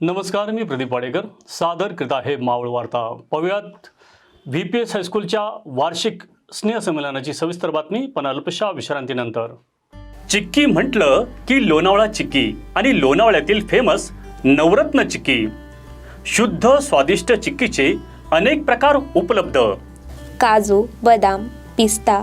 नमस्कार मी प्रदीप वाडेकर. सादर करीत आहे मावळ वार्ता. पाहुयात व्ही पी एस हायस्कूलच्या वार्षिक स्नेहसंमेलनाची सविस्तर बातमी पण अल्पशा विश्रांतीनंतर. चिक्की म्हटलं की लोणावळा चिक्की आणि लोणावळ्यातील फेमस नवरत्न चिक्की. शुद्ध स्वादिष्ट चिक्कीचे अनेक प्रकार उपलब्ध. काजू बदाम पिस्ता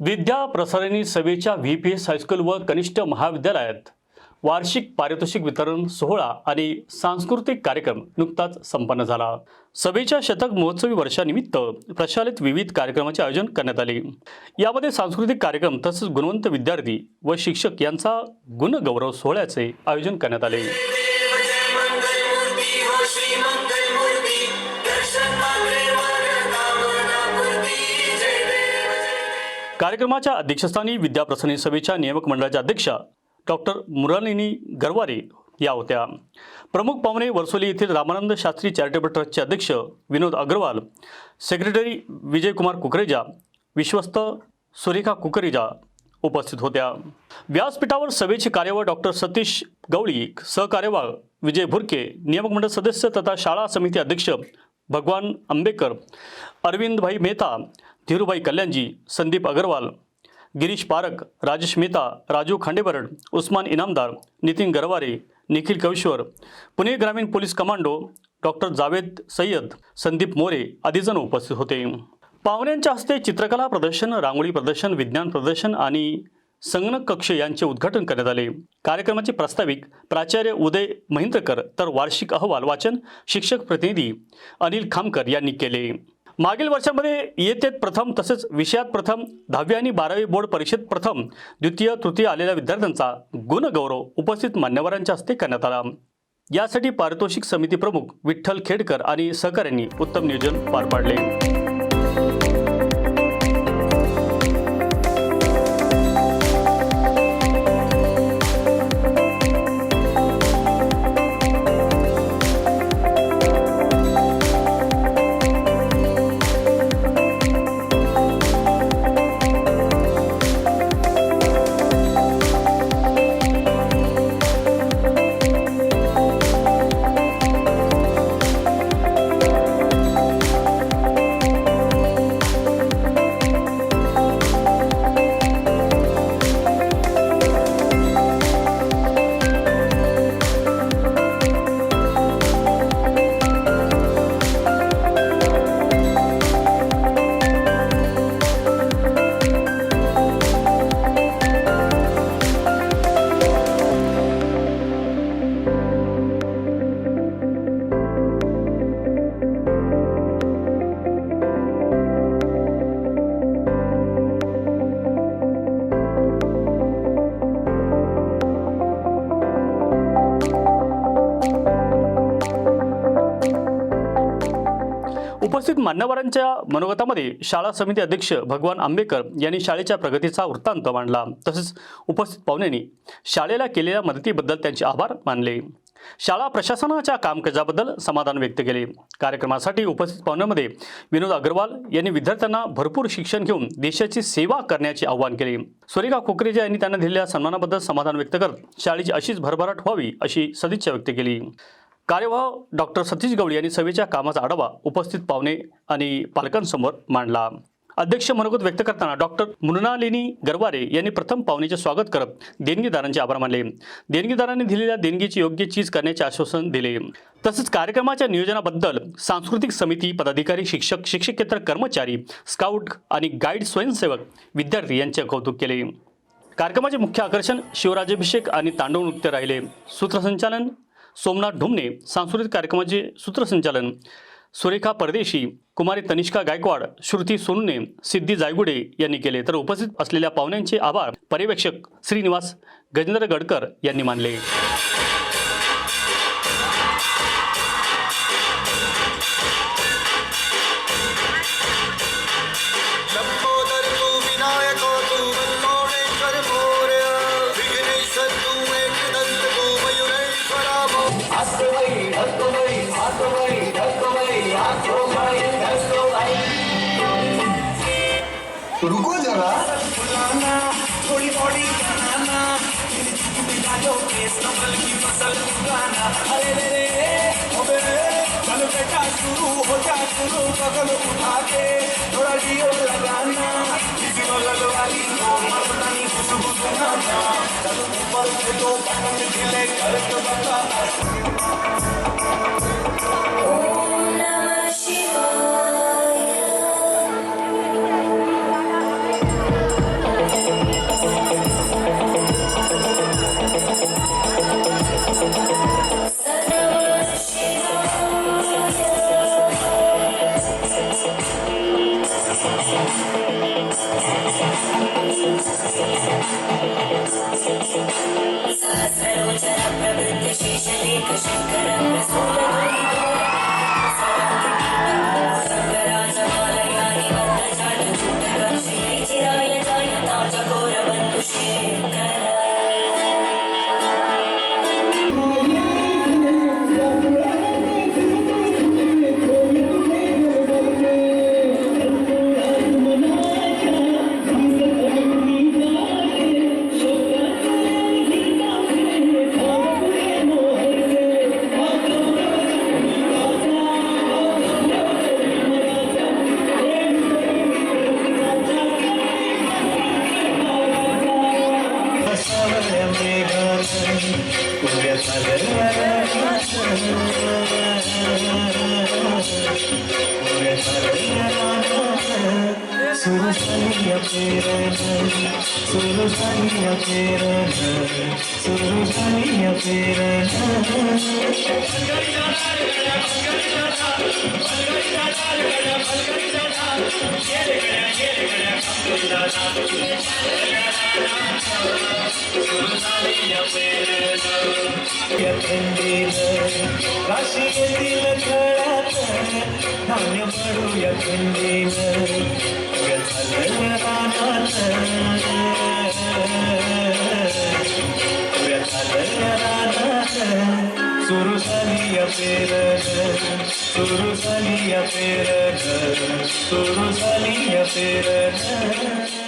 विद्या प्रसारिणी सभेच्या व्ही पी एस हायस्कूल व कनिष्ठ महाविद्यालयात वार्षिक पारितोषिक वितरण सोहळा आणि सांस्कृतिक कार्यक्रम नुकताच संपन्न झाला. सभेच्या शतक महोत्सवी वर्षानिमित्त प्रशालित विविध कार्यक्रमाचे आयोजन करण्यात आले. यामध्ये सांस्कृतिक कार्यक्रम तसेच गुणवंत विद्यार्थी व शिक्षक यांचा गुणगौरव सोहळ्याचे आयोजन करण्यात आले. मंगलमूर्ती हो कार्यक्रमाच्या अध्यक्षस्थानी विद्याप्रसनी सभेच्या नियामक मंडळाच्या अध्यक्षा डॉक्टर मुरालिनी गरवारे या होत्या. प्रमुख पाहुणे वर्सोली येथील रामानंद शास्त्री चॅरिटेबल ट्रस्टचे अध्यक्ष विनोद अग्रवाल सेक्रेटरी विजयकुमार कुकरेजा विश्वस्त सुरेखा कुकरेजा उपस्थित होत्या. व्यासपीठावर सभेचे कार्यवाह डॉक्टर सतीश गवळी सहकार्यवाह विजय भुरके नियामक मंडळ सदस्य तथा शाळा समिती अध्यक्ष भगवान आंबेकर अरविंदभाई मेहता धीरूभाई कल्याणजी संदीप अगरवाल गिरीश पारक राजेश मेहता राजू खांडेबरड उस्मान इनामदार नितीन गरवारे निखिल कविश्वर पुणे ग्रामीण police commando doctor Javed Sayyed Sandeep More आदीजण उपस्थित होते. पाहुण्यांच्या हस्ते चित्रकला प्रदर्शन रांगोळी प्रदर्शन विज्ञान प्रदर्शन आणि संगणक कक्ष यांचे उद्घाटन करण्यात आले. कार्यक्रमाचे प्रास्ताविक प्राचार्य उदय महिंद्रकर तर वार्षिक अहवाल वाचन शिक्षक प्रतिनिधी अनिल खामकर यांनी केले. मागील वर्षामध्ये इयत्तेत प्रथम तसेच विषयात प्रथम दहावी आणि बारावी बोर्ड परीक्षेत प्रथम द्वितीय तृतीय आलेल्या विद्यार्थ्यांचा गुणगौरव उपस्थित मान्यवरांच्या हस्ते करण्यात आला. यासाठी पारितोषिक समिती प्रमुख विठ्ठल खेडकर आणि सहकाऱ्यांनी उत्तम नियोजन पार पाडले. उपस्थित मान्यवरांच्या मनोगतामध्ये शाळा समिती अध्यक्ष भगवान आंबेकर यांनी शाळेच्या प्रगतीचा वृत्तांत मांडला. तसेच उपस्थित पाहुण्यांनी शाळेला केलेल्या मदतीबद्दल त्यांचे आभार मानले. शाळा प्रशासनाच्या कामकाजाबद्दल समाधान व्यक्त केले. कार्यक्रमासाठी उपस्थित पाहुण्यांमध्ये विनोद अग्रवाल यांनी विद्यार्थ्यांना भरपूर शिक्षण घेऊन देशाची सेवा करण्याचे आवाहन केले. सुरेखा खोकरेजा यांनी त्यांना दिलेल्या सन्मानाबद्दल समाधान व्यक्त करत शाळेची अशीच भरभराट व्हावी अशी सदिच्छा व्यक्त केली. कार्यवाह डॉक्टर सतीश गवळी यांनी सभेच्या कामाचा आढावा उपस्थित पाहुणे आणि पालकांसमोर मांडला. अध्यक्ष मनोगत व्यक्त करताना डॉक्टर मृणालिनी गरवारे यांनी प्रथम पाहुणेचे स्वागत करत देणगीदारांचे आभार मानले. देणगीदारांनी दिलेल्या देणगीची योग्य चीज करण्याचे आश्वासन दिले. तसेच कार्यक्रमाच्या नियोजनाबद्दल सांस्कृतिक समिती पदाधिकारी शिक्षक शिक्षकेतर कर्मचारी स्काउट आणि गाईड स्वयंसेवक विद्यार्थी यांचे कौतुक केले. कार्यक्रमाचे मुख्य आकर्षण शिवराजाभिषेक आणि तांडव नृत्य राहिले. सूत्रसंचालन सोमनाथ ढुमणे सांस्कृतिक कार्यक्रमाचे सूत्रसंचालन. सुरेखा परदेशी कुमारी तनिष्का गायकवाड श्रुती सोनुने सिद्धी जायगुडे यांनी केले. तर उपस्थित असलेल्या पाहुण्यांचे आभार. पर्यवेक्षक श्रीनिवास गजेंद्र गडकर यांनी मानले. रुको जरा. थोड़ी बॉडी बनाना की फसल उगाना अरे रे रे चल बेटा शुरू हो जा शुरू बगल उठा के थोड़ा जियो लगाना किसी बगल वाली को मर्दानी खुशबू सुनाना चल ऊपर से दो पतंग खिले कर तो శేషలేఖ శంకర ప్రసన్న सुरसनिया पेरन सुरसनिया पेरन थंडीन राशी येतील खळात ರಾಶಿಯತಿಲ ಕಳತ ಧಾನ್ಯ ಬರುಯ ಖಂಡಿನ ವ್ಯಥಲರಾನಾಥ ವ್ಯಥಲರಾನಾಥ ಸುರು ಸಲಿಯ ಪೇರದ ಸುರು ಸಲಿಯ ಪೇರದ ಸುರು ಸಲಿಯ ಪೇರದ